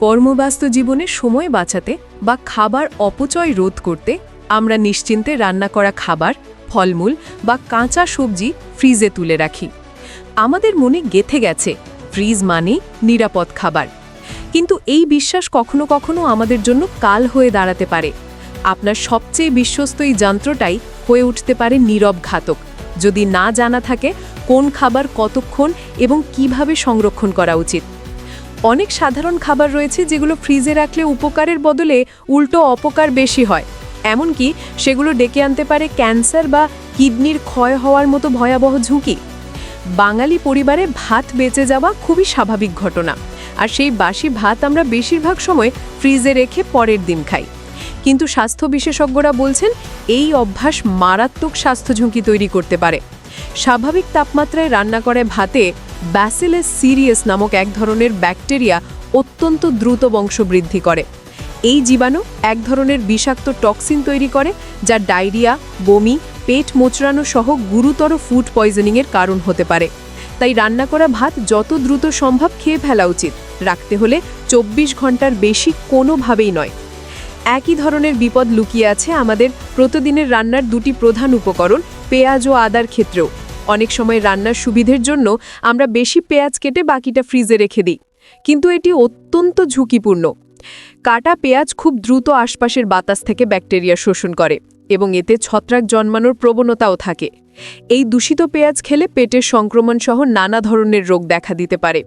কর্মব্যস্ত জীবনে সময় বাঁচাতে বা খাবার অপচয় রোধ করতে আমরা নিশ্চিন্তে রান্না করা খাবার, ফলমূল বা কাঁচা সবজি ফ্রিজে তুলে রাখি। আমাদের মনে গেথে গেছে, ফ্রিজ মানে নিরাপদ খাবার। কিন্তু এই বিশ্বাস কখনো কখনো আমাদের জন্য কাল হয়ে দাঁড়াতে পারে। আপনার সবচেয়ে বিশ্বস্ত এই যন্ত্রটাই হয়ে উঠতে পারে নীরব ঘাতক। যদি না জানা থাকে কোন খাবার কতক্ষণ এবং কীভাবে সংরক্ষণ করা উচিত অনেক সাধারণ খাবার রয়েছে যেগুলো ফ্রিজে রাখলে উপকারের বদলে উল্টো অপকার বেশি হয়। এমনকি সেগুলো ডেকে আনতে পারে ক্যান্সার বা কিডনির ক্ষয় হওয়ার মতো ভয়াবহ ঝুঁকি। বাঙালি পরিবারে ভাত বেঁচে যাওয়া খুবই স্বাভাবিক ঘটনা। আর সেই বাসি ভাত আমরা বেশিরভাগ সময় ফ্রিজে রেখে পরের দিন খাই। কিন্তু স্বাস্থ্য বিশেষজ্ঞরা বলছেন, এই অভ্যাস মারাত্মক স্বাস্থ্য ঝুঁকি তৈরি করতে পারে। স্বাভাবিক তাপমাত্রায় রান্না করে ভাতে ব্যাসিলেস সিরিয়াস নামক এক ধরনের ব্যাকটেরিয়া অত্যন্ত দ্রুত বংশবৃদ্ধি করে। এই জীবাণু এক ধরনের বিষাক্ত টক্সিন তৈরি করে, যা ডায়রিয়া, বমি, পেট মোচড়ানো সহ গুরুতর ফুড পয়জনিংয়ের কারণ হতে পারে। তাই রান্না করা ভাত যত দ্রুত সম্ভব খেয়ে ফেলা উচিত। রাখতে হলে চব্বিশ ঘণ্টার বেশি কোনোভাবেই নয়। একই ধরনের বিপদ লুকিয়ে আছে আমাদের প্রতিদিনের রান্নার দুটি প্রধান উপকরণ, পেঁয়াজ ও আদার ক্ষেত্রেও। অনেক সময় রান্নার সুবিধের জন্য আমরা বেশি পেঁয়াজ কেটে বাকিটা ফ্রিজে রেখে দিই। কিন্তু এটি অত্যন্ত ঝুঁকিপূর্ণ। কাটা পেঁয়াজ খুব দ্রুত আশপাশের বাতাস থেকে ব্যাকটেরিয়া শোষণ করে এবং এতে ছত্রাক জন্মানোর প্রবণতাও থাকে। এই দূষিত পেঁয়াজ খেলে পেটের সংক্রমণ সহ নানা ধরনের রোগ দেখা দিতে পারে।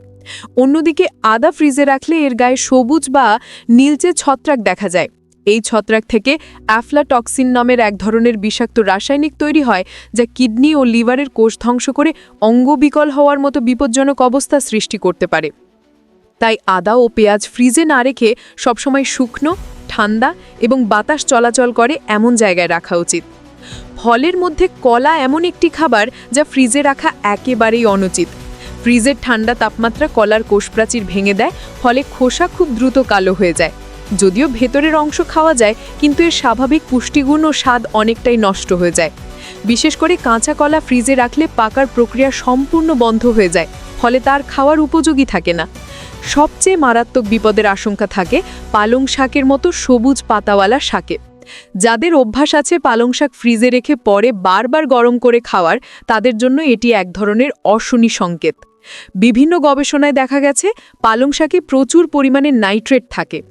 অন্যদিকে আদা ফ্রিজে রাখলে এর গায়ে সবুজ বা নীলচে ছত্রাক দেখা যায়। এই ছত্রাক থেকে অ্যাফলাটক্সিন নামের এক ধরনের বিষাক্ত রাসায়নিক তৈরি হয়, যা কিডনি ও লিভারের কোষ ধ্বংস করে অঙ্গবিকল হওয়ার মতো বিপজ্জনক অবস্থা সৃষ্টি করতে পারে। তাই আদা ও পেঁয়াজ ফ্রিজে না রেখে সবসময় শুকনো, ঠান্ডা এবং বাতাস চলাচল করে এমন জায়গায় রাখা উচিত। ফলের মধ্যে কলা এমন একটি খাবার যা ফ্রিজে রাখা একেবারেই অনুচিত। ফ্রিজের ঠান্ডা তাপমাত্রা কলার কোষপ্রাচীর ভেঙে দেয়, ফলে খোসা খুব দ্রুত কালো হয়ে যায়। যদিও ভেতরের অংশ খাওয়া যায়, কিন্তু এর স্বাভাবিক পুষ্টিগুণ ও স্বাদ অনেকটাই নষ্ট হয়ে যায়। বিশেষ করে কাঁচা কলা ফ্রিজে রাখলে পাকার প্রক্রিয়া সম্পূর্ণ বন্ধ হয়ে যায়, ফলে তার খাওয়ার উপযোগী থাকে না। সবচেয়ে মারাত্মক বিপদের আশঙ্কা থাকে পালং শাকের মতো সবুজ পাতাওয়ালা শাকে। যাদের অভ্যাস আছে পালং শাক ফ্রিজে রেখে পরে বারবার গরম করে খাওয়ার, তাদের জন্য এটি এক ধরনের অশনি সংকেত। বিভিন্ন গবেষণায় দেখা গেছে, পালং শাকে প্রচুর পরিমাণে নাইট্রেট থাকে।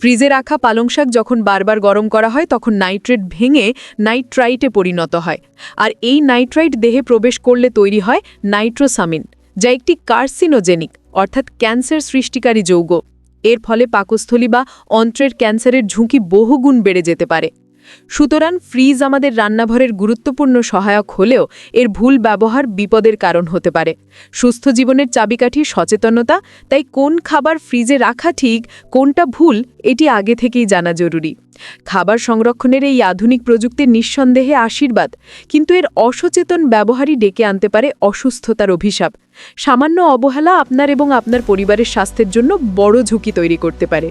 ফ্রিজে রাখা পালং শাক যখন বারবার গরম করা হয়, তখন নাইট্রেট ভেঙে নাইট্রাইটে পরিণত হয়। আর এই নাইট্রাইট দেহে প্রবেশ করলে তৈরি হয় নাইট্রোসামিন, যা একটি কার্সিনোজেনিক, অর্থাৎ ক্যান্সার সৃষ্টিকারী যৌগ। এর ফলে পাকস্থলী বা অন্ত্রের ক্যান্সারের ঝুঁকি বহুগুণ বেড়ে যেতে পারে। সুতরাং ফ্রিজ আমাদের রান্নাঘরের গুরুত্বপূর্ণ সহায়ক হলেও এর ভুল ব্যবহার বিপদের কারণ হতে পারে। সুস্থ জীবনের চাবিকাঠি সচেতনতা, তাই কোন খাবার ফ্রিজে রাখা ঠিক, কোনটা ভুল, এটি আগে থেকেই জানা জরুরি। খাবার সংরক্ষণের এই আধুনিক প্রযুক্তির নিঃসন্দেহে আশীর্বাদ, কিন্তু এর অসচেতন ব্যবহারই ডেকে আনতে পারে অসুস্থতার অভিশাপ। সামান্য অবহেলা আপনার এবং আপনার পরিবারের স্বাস্থ্যের জন্য বড় ঝুঁকি তৈরি করতে পারে।